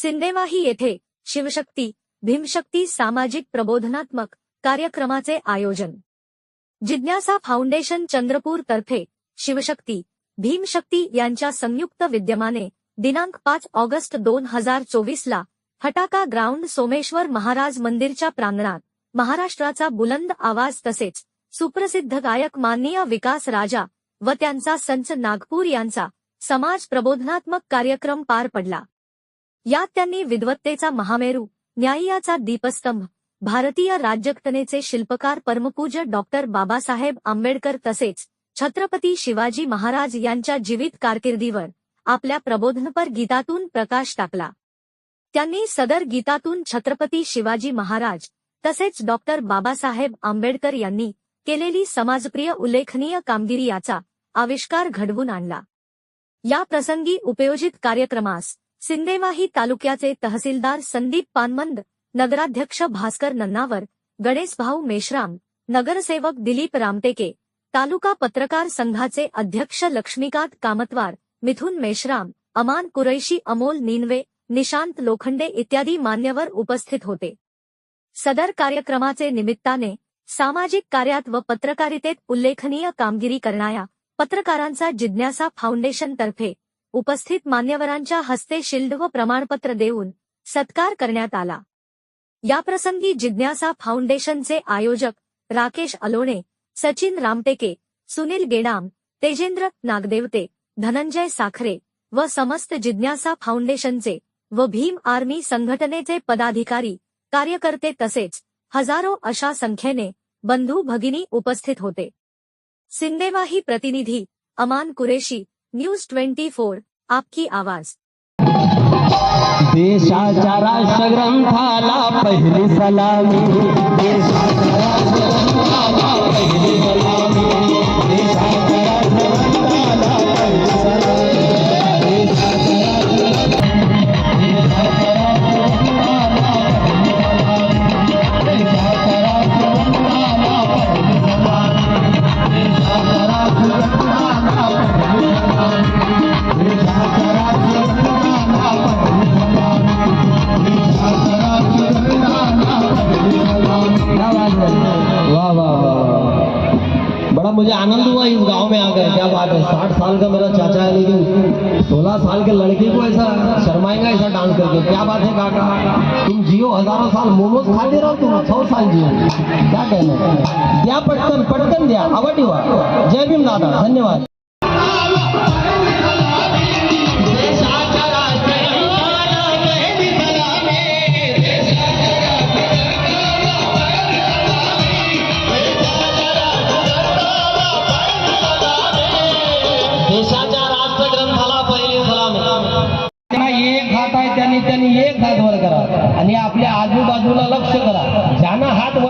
सिंदेवाही येथे शिवशक्ती भीमशक्ती सामाजिक प्रबोधनात्मक कार्यक्रमाचे आयोजन. जिज्ञासा फाउंडेशन चंद्रपूर तर्फे शिवशक्ती भीमशक्ती यांच्या संयुक्त विद्यमाने दिनांक पाच ऑगस्ट दोन हजार चोवीसला फटाका ग्राउंड सोमेश्वर महाराज मंदिरच्या प्रांगणात महाराष्ट्राचा बुलंद आवाज तसेच सुप्रसिद्ध गायक माननीय विकास राजा व त्यांचा संच नागपूर यांचा समाज प्रबोधनात्मक कार्यक्रम पार पडला. यात त्यांनी विद्वत्तेचा महामेरू न्यायाचा दीपस्तंभ भारतीय राज्यघटनेचे शिल्पकार परमपूज्य डॉक्टर बाबासाहेब आंबेडकर तसेच छत्रपती शिवाजी महाराज यांच्या जीवित कारकिर्दीवर आपल्या प्रबोधनपर गीतातून प्रकाश टाकला. त्यांनी सदर गीतातून छत्रपती शिवाजी महाराज तसेच डॉक्टर बाबासाहेब आंबेडकर यांनी केलेली समाजप्रिय उल्लेखनीय कामगिरी याचा आविष्कार घडवून आणला. या प्रसंगी उपयोजित कार्यक्रमास सिंदेवाही तालुक्याचे तहसीलदार संदीप पानमंद नगराध्यक्ष भास्कर नन्नावर गणेशभाऊ मेश्राम नगरसेवक दिलीप रामटेके तालुका पत्रकार संघाचे अध्यक्ष लक्ष्मीकांत कामतवार मिथुन मेश्राम अमान कुरैशी अमोल निनवे निशांत लोखंडे इत्यादी मान्यवर उपस्थित होते. सदर कार्यक्रमाचे निमित्ताने सामाजिक कार्यात व पत्रकारितेत उल्लेखनीय कामगिरी करणाऱ्या पत्रकारांचा जिज्ञासा फाउंडेशनतर्फे उपस्थित मान्यवरांच्या हस्ते शिल्ड व प्रमाणपत्र देऊन सत्कार करण्यात आला. याप्रसंगी जिज्ञासा फाउंडेशनचे आयोजक राकेश अलोणे सचिन रामटेके सुनील गेडाम तेजेंद्र नागदेवते धनंजय साखरे व समस्त जिज्ञासा फाउंडेशनचे व भीम आर्मी संघटनेचे पदाधिकारी कार्यकर्ते तसेच हजारो अशा संख्येने बंधू भगिनी उपस्थित होते. सिंदेवाही प्रतिनिधी Aman Qureshi news twenty four आपकी आवाज़। देशाच्या राष्ट्रग्रंथाला पहिली सलामी। सलामी। मुझे आनंद हुआ इस गाँव में आ आकर। क्या बात है? साठ साल का मेरा चाचा है, लेकिन सोलह साल के लड़के को ऐसा शर्माएगा, ऐसा डांस करके। क्या बात है, काका? तुम जियो, हज़ारों साल मोमोज रहा हो तुम? सौ साल जियो। क्या कहना? द्या पटकन पटकन दिया? अवट हुआ। जय भीम दादा, धन्यवाद। हात आहे त्यांनी त्यांनी एक हात वर करा. आणि आपल्या आजूबाजूला लक्ष करा. ज्यांना हात वर